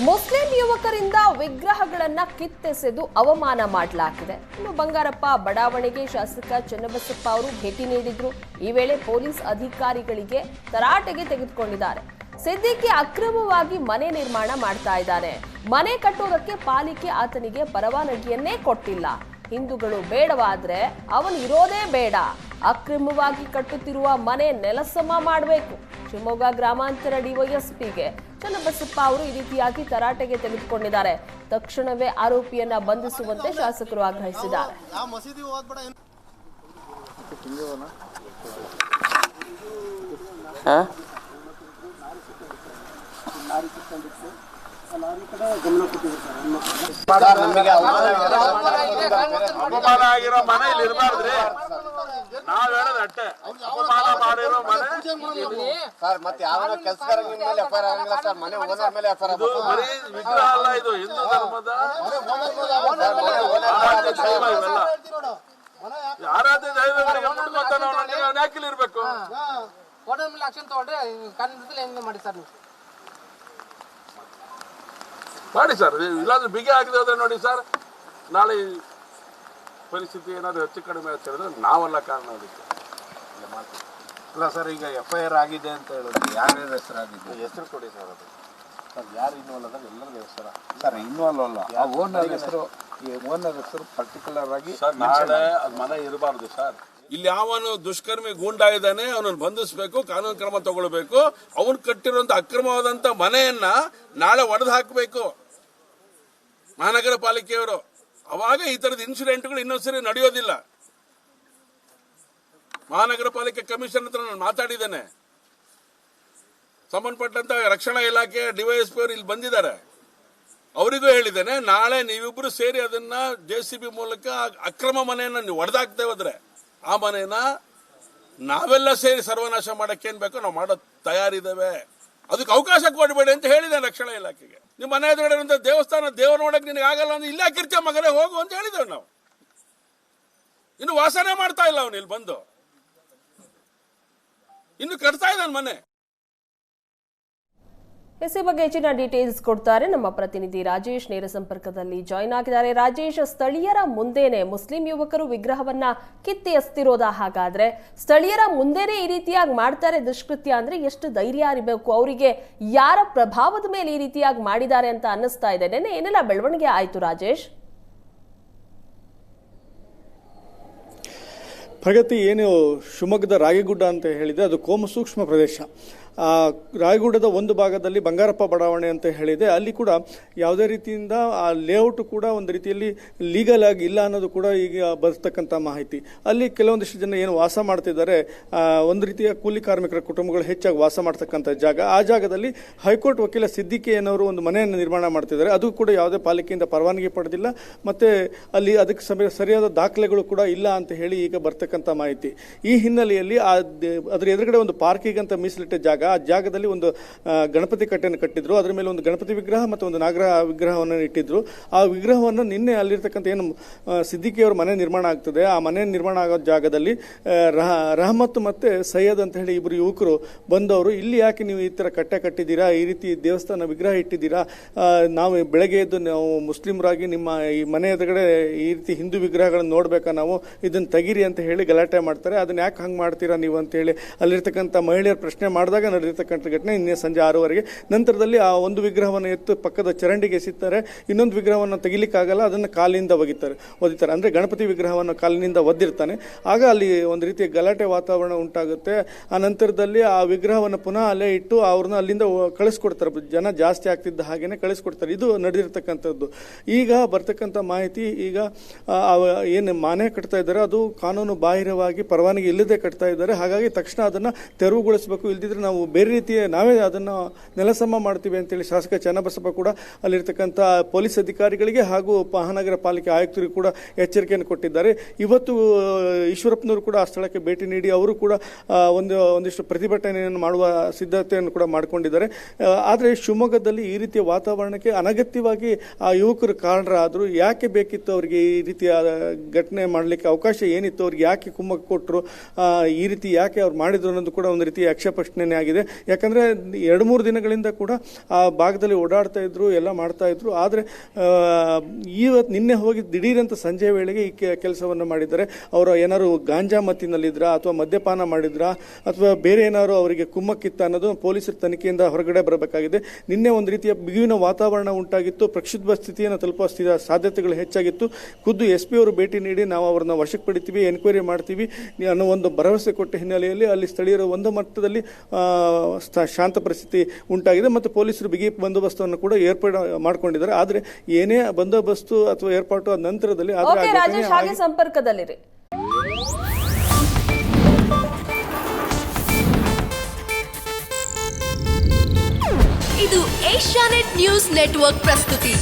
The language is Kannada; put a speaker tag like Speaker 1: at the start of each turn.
Speaker 1: ಮುಸ್ಲಿಂ ಯುವಕರಿಂದ ವಿಗ್ರಹಗಳನ್ನ ಕಿತ್ತೆಸೆದು ಅವಮಾನ ಮಾಡಲಾಗಿದೆ. ಇನ್ನು ಬಂಗಾರಪ್ಪ ಬಡಾವಣೆಗೆ ಶಾಸಕ ಚನ್ನಬಸಪ್ಪ ಅವರು ಭೇಟಿ ನೀಡಿದ್ರು. ಈ ವೇಳೆ ಪೊಲೀಸ್ ಅಧಿಕಾರಿಗಳಿಗೆ ತರಾಟೆಗೆ ತೆಗೆದುಕೊಂಡಿದ್ದಾರೆ. ಸದ್ಯಕ್ಕೆ ಅಕ್ರಮವಾಗಿ ಮನೆ ನಿರ್ಮಾಣ ಮಾಡ್ತಾ ಇದ್ದಾರೆ ಮನೆ ಕಟ್ಟೋದಕ್ಕೆ ಪಾಲಿಕೆ ಆತನಿಗೆ ಪರವಾನಗಿಯನ್ನೇ ಕೊಟ್ಟಿಲ್ಲ. ಹಿಂದೂಗಳು ಬೇಡವಾದ್ರೆ ಅವನು ಇರೋದೇ ಬೇಡ. ಅಕ್ರಮವಾಗಿ ಕಟ್ಟುತ್ತಿರುವ ಮನೆ ನೆಲಸಮ ಮಾಡಬೇಕು. ಶಿವಮೊಗ್ಗ ಗ್ರಾಮಾಂತರ ಡಿವೈಎಸ್ಪಿಗೆ ಚನ್ನಬಸಪ್ಪ ಅವರು ಈ ರೀತಿಯಾಗಿ ತರಾಟೆಗೆ ತೆಗೆದುಕೊಂಡಿದ್ದಾರೆ. ತಕ್ಷಣವೇ ಆರೋಪಿಯನ್ನ ಬಂಧಿಸುವಂತೆ ಶಾಸಕರು ಆಗ್ರಹಿಸಿದ್ದಾರೆ.
Speaker 2: ನಮಗೆ
Speaker 3: ಅವಮಾನ ಆಗಿರೋ ಮನೆ ಇಲ್ಲಿ ಇರಬಾರ್ದ್ರಿ. ನಾವ್ ಹೇಳೋದ್ ಅಟ್ಟೆ ಅಪಮಾನ ಮಾಡಿರೋ ಮನೆ.
Speaker 2: ಸರ್ ಮತ್ತೆ ಯಾವ ಕೆಲಸಗಾರ ಮೇಲೆ ಎಫ್ ಐ ಆರ್ ಆಗಂಗಿಲ್ಲ ಸರ್ ಮನೆ ಓನರ್ ಮೇಲೆ ಎಫ್ ಐ ಆರ್
Speaker 3: ಇದು ಬರೀ ವಿಗ್ರಹ ಅಲ್ಲ ಇದು ಹಿಂದೂ ಧರ್ಮದ. ಆರಾಧ್ಯ ದೈವ ಇವೆಲ್ಲ ಆರಾಧ್ಯ ದೈವಗಳಿಗೆ ಮುಟ್ಕೊತಾನೆ ಅವನು ಯಾಕಿಲ್ ಇರ್ಬೇಕು.
Speaker 4: ಓನರ್ ಮೇಲೆ ಆಕ್ಷನ್ ತಗೊಂಡ್ರೆ ಕಾನೂನು ಹೆಂಗೆ ಮಾಡಿ ಸರ್ ನೀವು?
Speaker 3: ಮಾಡಿ ಸರ್ ಇಲ್ಲಾಂದ್ರೆ ಬಿಗಿ ಹಾಕಿದ್ರೆ ನೋಡಿ ಸರ್. ನಾಳೆ ಪರಿಸ್ಥಿತಿ ಏನಾದರೂ ಹೆಚ್ಚು ಕಡಿಮೆ ಅಂತ ಹೇಳಿದ್ರೆ ನಾವೆಲ್ಲ ಕಾರಣ ಅದಕ್ಕೆ
Speaker 5: ಅಲ್ಲ ಸರ್ ಈಗ ಎಫ್ ಐ ಆರ್ ಆಗಿದೆ ಅಂತ ಹೇಳಿದ್ರು ಯಾರ್ಯಾರ ಹೆಸರಾಗಿದೆ
Speaker 2: ಹೆಸರು ಕೊಡಿ ಸರ್ ಅದು.
Speaker 5: ಸರ್ ಯಾರು ಇನ್ವಾಲ್ವ್ ಅದಾಗ ಎಲ್ಲರಿಗೂ ಹೆಸರ. ಸರ್ ಇನ್ವಾಲ್ವ್ ಅಲ್ಲ ಆ ಓನರ್ ಹೆಸರು ಈ ಓನರ್ ಹೆಸರು ಪರ್ಟಿಕ್ಯುಲರ್ ಆಗಿ
Speaker 3: ಸರ್ ನಾಳೆ ಅದು ಮನೆ ಇರಬಾರ್ದು ಸರ್. ಇಲ್ಲಿ ಯಾವನು ದುಷ್ಕರ್ಮಿ ಗೂಂಡಾ ಇದ್ದಾನೆ ಅವನನ್ನು ಬಂಧಿಸಬೇಕು ಕಾನೂನು ಕ್ರಮ ತಗೊಳ್ಬೇಕು. ಅವನು ಕಟ್ಟಿರುವಂತ ಅಕ್ರಮವಾದಂತ ಮನೆಯನ್ನ ನಾಳೆ ಒಡೆದು ಹಾಕಬೇಕು. ಮಹಾನಗರ ಪಾಲಿಕೆಯವರು. ಅವಾಗ ಈ ತರದ ಇನ್ಸಿಡೆಂಟ್ಗಳು ಇನ್ನೊಂದ್ಸರಿ ನಡೆಯೋದಿಲ್ಲ. ಮಹಾನಗರ ಪಾಲಿಕೆ ಕಮಿಷನ್ ಹತ್ರ ನಾನು ಮಾತಾಡಿದ್ದೇನೆ. ಸಂಬಂಧಪಟ್ಟಂತ ರಕ್ಷಣಾ ಇಲಾಖೆ ಡಿವೈಎಸ್ಪಿ ಅವರು ಇಲ್ಲಿ ಬಂದಿದ್ದಾರೆ. ಅವರಿಗೂ ಹೇಳಿದ್ದೇನೆ, ನಾಳೆ ನೀವಿಬ್ರು ಸೇರಿ ಅದನ್ನ ಜೆ ಸಿ ಬಿ ಮೂಲಕ ಅಕ್ರಮ ಮನೆಯನ್ನ ನೀವು ಒಡೆದಾಕ್ತೇ ಹೋದ್ರೆ ಆ ಮನೆಯನ್ನ ನಾವೆಲ್ಲ ಸೇರಿ ಸರ್ವನಾಶ ಮಾಡಕ್ಕೆ ಏನ್ ಬೇಕೋ ನಾವು ಮಾಡೋ ತಯಾರಿದ್ದೇವೆ. ಅದಕ್ಕೆ ಅವಕಾಶ ಕೊಡಬೇಡಿ ಅಂತ ಹೇಳಿದೆ ರಕ್ಷಣಾ ಇಲಾಖೆಗೆ. ನಿಮ್ಮ ಮನೆ ಎದುರುಗಡೆ ದೇವಸ್ಥಾನ ದೇವ್ರ ನೋಡಕ್ಕೆ ನಿನಗೆ ಆಗಲ್ಲ ಅಂದ್ರೆ ಇಲ್ಲ ಕಿರ್ತಿಯ ಮಗನೇ ಹೋಗು ಅಂತ ಹೇಳಿದ್ದೇವೆ ನಾವು. ಇನ್ನು ವಾಸನೆ ಮಾಡ್ತಾ ಇಲ್ಲ ಅವನು ಇಲ್ಲಿ ಬಂದು. ಇನ್ನು ಕಟ್ತಾ ಇದ್ದಾನೆ ಮನೆ.
Speaker 1: ಎಸ್ ಬಗ್ಗೆ ಹೆಚ್ಚಿನ ಡೀಟೇಲ್ಸ್ ಕೊಡ್ತಾರೆ ನಮ್ಮ ಪ್ರತಿನಿಧಿ ರಾಜೇಶ್. ನೇರ ಸಂಪರ್ಕದಲ್ಲಿ ಜಾಯಿನ್ ಆಗಿದ್ದಾರೆ. ರಾಜೇಶ್, ಸ್ಥಳೀಯರ ಮುಂದೆನೆ ಮುಸ್ಲಿಂ ಯುವಕರು ವಿಗ್ರಹವನ್ನ ಕಿತ್ತಿ ಎಸ್ತಿರೋದ ಹಾಗಾದ್ರೆ ಸ್ಥಳೀಯರ ಮುಂದೆನೆ ಈ ರೀತಿಯಾಗಿ ಮಾಡ್ತಾರೆ ದುಷ್ಕೃತ್ಯ ಅಂದ್ರೆ ಎಷ್ಟು ಧೈರ್ಯ ಇರಬೇಕು ಅವರಿಗೆ ಯಾರ ಪ್ರಭಾವದ ಮೇಲೆ ಈ ರೀತಿಯಾಗಿ ಮಾಡಿದ್ದಾರೆ ಅಂತ ಅನ್ನಿಸ್ತಾ ಇದೆ. ನೆನ್ನೆ ಏನೆಲ್ಲ ಬೆಳವಣಿಗೆ ಆಯ್ತು ರಾಜೇಶ್?
Speaker 6: ಪ್ರಗತಿ ಏನು ಶಿವಮೊಗ್ಗದ ರಾಗಿಗುಡ್ಡ ಅಂತ ಹೇಳಿದೆ ಅದು ಕೋಮಸೂಕ್ಷ್ಮ ಪ್ರದೇಶ. ಆ ರಾಯಗುಡ್ಡದ ಒಂದು ಭಾಗದಲ್ಲಿ ಬಂಗಾರಪ್ಪ ಬಡಾವಣೆ ಅಂತ ಹೇಳಿದೆ. ಅಲ್ಲಿ ಕೂಡ ಯಾವುದೇ ರೀತಿಯಿಂದ ಆ ಲೇಔಟ್ ಕೂಡ ಒಂದು ರೀತಿಯಲ್ಲಿ ಲೀಗಲ್ ಆಗಿ ಇಲ್ಲ ಅನ್ನೋದು ಕೂಡ ಈಗ ಬರ್ತಕ್ಕಂಥ ಮಾಹಿತಿ. ಅಲ್ಲಿ ಕೆಲವೊಂದಿಷ್ಟು ಜನ ಏನು ವಾಸ ಮಾಡ್ತಿದ್ದಾರೆ ಒಂದು ರೀತಿಯ ಕೂಲಿ ಕಾರ್ಮಿಕರ ಕುಟುಂಬಗಳು ಹೆಚ್ಚಾಗಿ ವಾಸ ಮಾಡ್ತಕ್ಕಂಥ ಜಾಗ. ಆ ಜಾಗದಲ್ಲಿ ಹೈಕೋರ್ಟ್ ವಕೀಲ ಸಿದ್ದಿಕೆ ಅನ್ನೋರು ಒಂದು ಮನೆಯನ್ನು ನಿರ್ಮಾಣ ಮಾಡ್ತಿದ್ದಾರೆ. ಅದು ಕೂಡ ಯಾವುದೇ ಪಾಲಿಕೆಯಿಂದ ಪರವಾನಗಿ ಪಡೆದಿಲ್ಲ. ಮತ್ತು ಅಲ್ಲಿ ಅದಕ್ಕೆ ಸಮಯ ಸರಿಯಾದ ದಾಖಲೆಗಳು ಕೂಡ ಇಲ್ಲ ಅಂತ ಹೇಳಿ ಈಗ ಬರ್ತಕ್ಕಂಥ ಮಾಹಿತಿ. ಈ ಹಿನ್ನೆಲೆಯಲ್ಲಿ ಅದರ ಎದುರುಗಡೆ ಒಂದು ಪಾರ್ಕಿಗಂತ ಮೀಸಲಿಟ್ಟ ಜಾಗ ಆ ಜಾಗದಲ್ಲಿ ಒಂದು ಗಣಪತಿ ಕಟ್ಟೆಯನ್ನು ಕಟ್ಟಿದ್ರು. ಅದರ ಮೇಲೆ ಒಂದು ಗಣಪತಿ ವಿಗ್ರಹ ಮತ್ತು ಒಂದು ನಾಗರ ವಿಗ್ರಹವನ್ನು ಇಟ್ಟಿದ್ರು. ಆ ವಿಗ್ರಹವನ್ನು ನಿನ್ನೆ ಅಲ್ಲಿರ್ತಕ್ಕಂಥ ಏನು ಸಿದ್ದಿಕೆಯವರ ಮನೆ ನಿರ್ಮಾಣ ಆಗ್ತದೆ. ಆ ಮನೆ ನಿರ್ಮಾಣ ಆಗೋ ಜಾಗದಲ್ಲಿ ರಹ- ರಹಮತ್ ಮತ್ತೆ ಸೈಯದ್ ಅಂತ ಹೇಳಿ ಇಬ್ಬರು ಯುವಕರು ಬಂದವರು, ಇಲ್ಲಿ ಯಾಕೆ ನೀವು ಈ ತರ ಕಟ್ಟೆ ಕಟ್ಟಿದ್ದೀರಾ? ಈ ರೀತಿ ದೇವಸ್ಥಾನ ವಿಗ್ರಹ ಇಟ್ಟಿದ್ದೀರಾ? ನಾವು ಬೆಳಗ್ಗೆ ಎದ್ದು ನಾವು ಮುಸ್ಲಿಮರಾಗಿ ನಿಮ್ಮ ಈ ಮನೆ ಎದುರುಗಡೆ ಈ ರೀತಿ ಹಿಂದೂ ವಿಗ್ರಹಗಳನ್ನು ನೋಡಬೇಕಾ ನಾವು? ಇದನ್ನ ತೆಗೀರಿ ಅಂತ ಹೇಳಿ ಗಲಾಟೆ ಮಾಡ್ತಾರೆ. ಅದನ್ನ ಯಾಕೆ ಹಂಗೆ ಮಾಡ್ತೀರಾ ನೀವು ಅಂತ ಹೇಳಿ ಅಲ್ಲಿರ್ತಕ್ಕಂಥ ಮಹಿಳೆಯರು ಪ್ರಶ್ನೆ ಮಾಡಿದಾಗ ನಡೆದಿರ್ತಕ್ಕಂಥ ಘಟನೆ ನಿನ್ನೆ ಸಂಜೆ ಆರೂವರೆಗೆ. ನಂತರದಲ್ಲಿ ಆ ಒಂದು ವಿಗ್ರಹವನ್ನು ಎತ್ತು ಪಕ್ಕದ ಚರಂಡಿಗೆ ಎಸಿತಾರೆ ಇನ್ನೊಂದು ವಿಗ್ರಹವನ್ನು ತೆಗಿಲಿಕ್ಕಾಗಲ್ಲ, ಅದನ್ನು ಕಾಲಿನಿಂದ ಒಗಿತಾರೆ, ಒದಿತಾರೆ. ಅಂದ್ರೆ ಗಣಪತಿ ವಿಗ್ರಹವನ್ನು ಕಾಲಿನಿಂದ ಒದ್ದಿರ್ತಾನೆ. ಆಗ ಅಲ್ಲಿ ಒಂದು ರೀತಿಯ ಗಲಾಟೆ ವಾತಾವರಣ ಉಂಟಾಗುತ್ತೆ. ಆ ನಂತರದಲ್ಲಿ ಆ ವಿಗ್ರಹವನ್ನು ಪುನಃ ಅಲ್ಲೇ ಇಟ್ಟು ಅವ್ರನ್ನ ಅಲ್ಲಿಂದ ಕಳಿಸ್ಕೊಡ್ತಾರೆ. ಜನ ಜಾಸ್ತಿ ಆಗ್ತಿದ್ದ ಹಾಗೆಯೇ ಕಳಿಸ್ಕೊಡ್ತಾರೆ. ಇದು ನಡೆದಿರ್ತಕ್ಕಂಥದ್ದು. ಈಗ ಬರ್ತಕ್ಕಂಥ ಮಾಹಿತಿ, ಈಗ ಏನು ಮಾನೆ ಕಟ್ತಾ ಇದ್ದಾರೆ, ಅದು ಕಾನೂನು ಬಾಹಿರವಾಗಿ ಪರವಾನಗಿ ಇಲ್ಲದೆ ಕಟ್ತಾ ಇದ್ದಾರೆ. ಹಾಗಾಗಿ ತಕ್ಷಣ ಅದನ್ನ ತೆರವುಗೊಳಿಸಬೇಕು. ಇಲ್ದಿದ್ರೆ ನಾವು ಬೇರೆ ರೀತಿಯ ನಾವೇ ಅದನ್ನು ನೆಲಸಮ ಮಾಡ್ತೀವಿ ಅಂತೇಳಿ ಶಾಸಕ ಚನ್ನಬಸಪ್ಪ ಕೂಡ ಅಲ್ಲಿರ್ತಕ್ಕಂಥ ಪೊಲೀಸ್ ಅಧಿಕಾರಿಗಳಿಗೆ ಹಾಗೂ ಮಹಾನಗರ ಪಾಲಿಕೆ ಆಯುಕ್ತರಿಗೂ ಕೂಡ ಎಚ್ಚರಿಕೆಯನ್ನು ಕೊಟ್ಟಿದ್ದಾರೆ. ಇವತ್ತು ಈಶ್ವರಪ್ಪನವರು ಕೂಡ ಆ ಸ್ಥಳಕ್ಕೆ ಭೇಟಿ ನೀಡಿ ಅವರು ಕೂಡ ಒಂದು, ಒಂದಿಷ್ಟು ಪ್ರತಿಭಟನೆಯನ್ನು ಮಾಡುವ ಸಿದ್ಧತೆಯನ್ನು ಕೂಡ ಮಾಡಿಕೊಂಡಿದ್ದಾರೆ. ಆದರೆ ಶಿವಮೊಗ್ಗದಲ್ಲಿ ಈ ರೀತಿಯ ವಾತಾವರಣಕ್ಕೆ ಅನಗತ್ಯವಾಗಿ ಆ ಯುವಕರು ಕಾರಣರಾದರು. ಯಾಕೆ ಬೇಕಿತ್ತು ಅವರಿಗೆ ಈ ರೀತಿಯ ಘಟನೆ ಮಾಡಲಿಕ್ಕೆ ಅವಕಾಶ ಏನಿತ್ತು? ಅವ್ರಿಗೆ ಯಾಕೆ ಕುಮ್ಮಕ್ಕು ಕೊಟ್ಟರು ಈ ರೀತಿ ಯಾಕೆ ಅವ್ರು ಮಾಡಿದ್ರು ಅನ್ನೋದು ಕೂಡ ಒಂದು ರೀತಿಯ ಯಕ್ಷ ಪ್ರಶ್ನೆನೇ ಆಗಿದೆ. ಆಗಿದೆ. ಯಾಕಂದರೆ ಎರಡು ಮೂರು ದಿನಗಳಿಂದ ಕೂಡ ಆ ಭಾಗದಲ್ಲಿ ಓಡಾಡ್ತಾ ಇದ್ರು, ಎಲ್ಲ ಮಾಡ್ತಾ ಇದ್ರು. ಆದರೆ ಇವತ್ತು ನಿನ್ನೆ ಹೋಗಿ ದಿಢೀರಂತ ಸಂಜೆ ವೇಳೆಗೆ ಈ ಕೆಲಸವನ್ನು ಮಾಡಿದ್ದಾರೆ. ಅವರು ಏನಾದ್ರು ಗಾಂಜಾ ಮತ್ತಿನಲ್ಲಿದ್ರಾ ಅಥವಾ ಮದ್ಯಪಾನ ಮಾಡಿದ್ರಾ ಅಥವಾ ಬೇರೆ ಏನಾದ್ರು ಅವರಿಗೆ ಕುಮ್ಮಕ್ಕಿತ್ತ ಅನ್ನೋದು ಪೊಲೀಸರ ತನಿಖೆಯಿಂದ ಹೊರಗಡೆ ಬರಬೇಕಾಗಿದೆ. ನಿನ್ನೆ ಒಂದು ರೀತಿಯ ಬಿಗುವಿನ ವಾತಾವರಣ ಉಂಟಾಗಿತ್ತು. ಪ್ರಕ್ಷುಬ್ಧ ಸ್ಥಿತಿಯನ್ನು ತಲುಪುವ ಸಾಧ್ಯತೆಗಳು ಹೆಚ್ಚಾಗಿತ್ತು. ಖುದ್ದು ಎಸ್ ಪಿ ಅವರು ಭೇಟಿ ನೀಡಿ ನಾವು ಅವರನ್ನ ವಶಕ್ಕೆ ಪಡಿತೀವಿ, ಎನ್ಕ್ವೈರಿ ಮಾಡ್ತೀವಿ ಅನ್ನೋ ಒಂದು ಭರವಸೆ ಕೊಟ್ಟ ಹಿನ್ನೆಲೆಯಲ್ಲಿ ಅಲ್ಲಿ ಸ್ಥಳೀಯರು ಒಂದು ಮಟ್ಟದಲ್ಲಿ ಶಾಂತ ಪರಿಸ್ಥಿತಿ ಉಂಟಾಗಿದೆ ಮತ್ತು ಪೊಲೀಸರು ಬಿಗಿ ಬಂದೋಬಸ್ತನ್ನು ಕೂಡ ಏರ್ಪಾಡು ಮಾಡಿಕೊಂಡಿದ್ದಾರೆ. ಆದರೆ ಏನೇ ಬಂದೋಬಸ್ತು ಅಥವಾ ಏರ್ಪಾಟು ಆದ ನಂತರದಲ್ಲಿ ಆದರೆ
Speaker 1: ಸಂಪರ್ಕದಲ್ಲಿರಿ.
Speaker 7: ಇದು ಏಷ್ಯಾನೆಟ್ ನ್ಯೂಸ್ ನೆಟ್ವರ್ಕ್ ಪ್ರಸ್ತುತಿ.